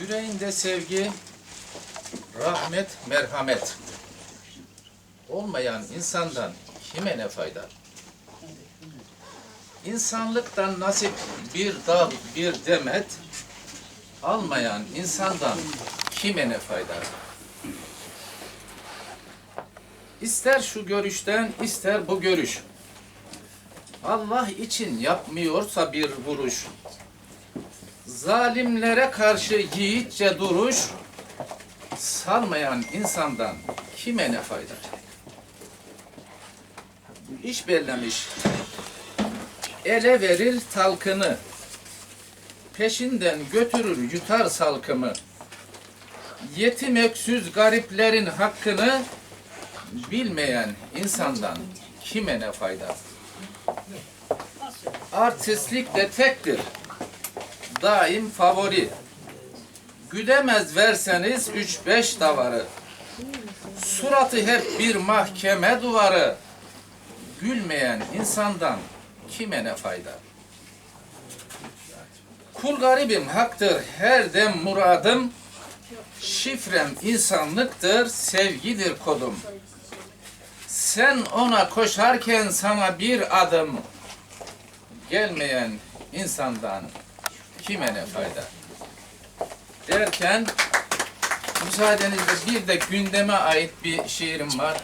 Yüreğinde sevgi, rahmet, merhamet olmayan insandan kime ne fayda? İnsanlıktan nasip bir dal, bir demet almayan insandan kime ne fayda? İster şu görüşten, ister bu görüş. Allah için yapmıyorsa bir vuruş, zalimlere karşı yiğitçe duruş, salmayan insandan kime ne fayda? İş bellemiş, ele verir talkını, peşinden götürür yutar salkımı, yetim öksüz gariplerin hakkını bilmeyen insandan kime ne fayda? Artistlik de tektir, daim favori. Güdemez verseniz üç beş davarı. Suratı hep bir mahkeme duvarı. Gülmeyen insandan kime ne fayda? Kul garibim haktır her dem muradım. Şifrem insanlıktır, sevgidir kodum. Sen ona koşarken sana bir adım gelmeyen insandan kime ne fayda? Derken müsaadenizle bir de gündeme ait bir şiirim var.